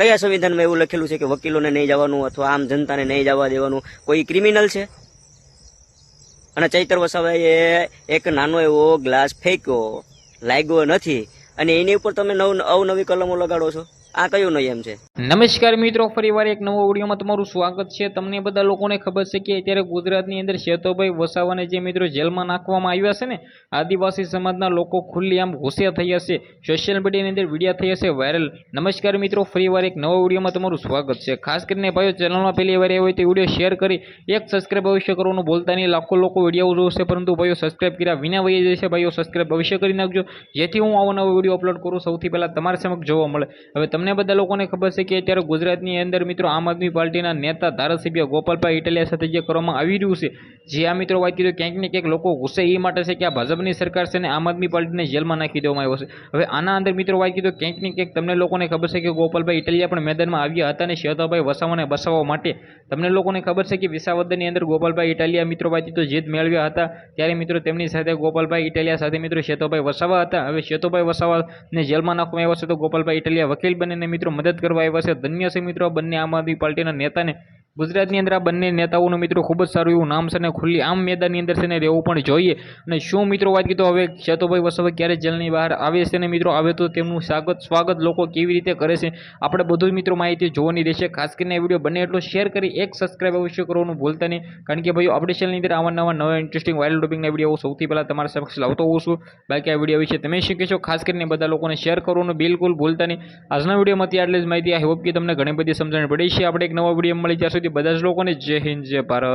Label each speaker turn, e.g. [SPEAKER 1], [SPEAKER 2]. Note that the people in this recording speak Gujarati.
[SPEAKER 1] કયા સંવિધાનમાં એવું લખેલું છે કે વકીલોને નહીં જવાનું અથવા આમ જનતાને નહીં જવા દેવાનું? કોઈ ક્રિમિનલ છે? અને ચૈતર વસાવાએ એક નાનો એવો ગ્લાસ ફેંક્યો. લાગ્યો નથી. અને એની ઉપર તમે નવ અવનવી કલમો લગાડો છો? આ કયો નિયમ છે?
[SPEAKER 2] નમસ્કાર મિત્રો, ફરીવાર એક નવો વિડીયોમાં તમારું સ્વાગત છે. તમને બધા લોકોને ખબર છે કે અત્યારે ગુજરાતની અંદર શેતોભાઈ વસાવાને જે મિત્રો જેલમાં નાખવામાં આવ્યા છે ને, આદિવાસી સમાજના લોકો ખુલ્લી આમ ગુસ્સે થયા છે. સોશિયલ મીડિયાની અંદર વિડીયા થયા છે વાયરલ નમસ્કાર મિત્રો, ફરીવાર એક નવો વિડીયોમાં તમારું સ્વાગત છે. ખાસ કરીને ભાઈઓ ચેનલમાં પહેલી વાર હોય તો વીડિયો શેર કરી, એક સબસ્ક્રાઈબ અવશ્ય કરવાનું ભૂલતા નહીં. લાખો લોકો વીડિયો જોશે, પરંતુ ભાઈઓ સબસ્ક્રાઈબ કર્યા વિના વહી જશે. ભાઈઓ સબસ્ક્રાઈબ અવશ્ય કરી નાખજો. જેથી હું આવો નવો વીડિયો અપલોડ કરું. સૌથી પહેલાં તમારા સમક્ષ જોવા મળે. હવે તમને બધા લોકોને ખબર છે કે અત્યારે ગુજરાતની અંદર મિત્રો આમ આદમી પાર્ટીના નેતા ધારાસભ્ય ગોપાલભાઈ ઇટાલિયા સાથે જે કરવામાં આવી રહ્યું છે જે આ મિત્રો વાત કીધું ક્યાંક ને ક્યાંક લોકો ગુસ્સે એ માટે છે કે આ ભાજપની સરકાર છે ને આમ આદમી પાર્ટીને જેલમાં નાખી દેવામાં આવ્યો છે. હવે આના અંદર મિત્રો વાત કીધું ક્યાંક ને ક્યાંક તમને લોકોને ખબર છે કે ગોપાલભાઈ ઇટલિયા પણ મેદાનમાં આવ્યા હતા અને શેતાભાઈ વસાવાને બસાવવા માટે. તમને લોકોને ખબર છે કે વિસાવદરની અંદર ગોપાલભાઈ ઇટાલિયા મિત્રો વાત કીધું જીત મેળવ્યા હતા. ત્યારે મિત્રો તેમની સાથે ગોપાલભાઈ ઇટાલિયા, સાથે મિત્રો શેતોભાઈ વસાવા હતા. હવે શેતોભાઈ વસાવાને જેલમાં નાખવામાં આવ્યા છે, તો ગોપાલભાઈ ઇટાલિયા વકીલ બનીને મિત્રો મદદ કરવા આવ્યા છે. ધન્ય છે મિત્રો બંને આમ આદમી પાર્ટીના નેતાને. ગુજરાતની અંદર આ બંને નેતાઓનું મિત્રો ખૂબ જ સારું એવું નામ છે અને ખુલ્લી આમ મેદાનની અંદર છે ને રહેવું પણ જોઈએ. અને શું મિત્રો વાત કીધું, હવે શેતોભાઈ વસવ ક્યારે જેલની બહાર આવે છે ને મિત્રો? આવે તો તેમનું સ્વાગત સ્વાગત લોકો કેવી રીતે કરે છે? આપણે બધું મિત્રો માહિતી જોવાની રહેશે. ખાસ કરીને આ વીડિયો બને એટલો શેર કરી એક સબસ્ક્રાઇબ અવશ્ય કરવાનું ભૂલતા નહીં. કારણ કે ભાઈ આપણે ચેનલની અંદર આવા નવા નવા ઇન્ટરેસ્ટિંગ વાયરલ ટોપિકના વીડિયો સૌથી પહેલાં તમારા સમક્ષ લાવતો હોઉં છું. બાકી આ વીડિયો વિશે તમે શીખી છો ખાસ કરીને બધા લોકોને શેર કરવાનું બિલકુલ ભૂલતા નહીં. આજના વિડીયોમાંથી આટલી જ માહિતી. આઈ હોપ કે તમને ઘણી બધી સમજણ પડી છે. આપણે એક નવા વીડિયો મળી ત્યાં સુધી બધા જ લોકોને જય હિન્દ જય ભારત.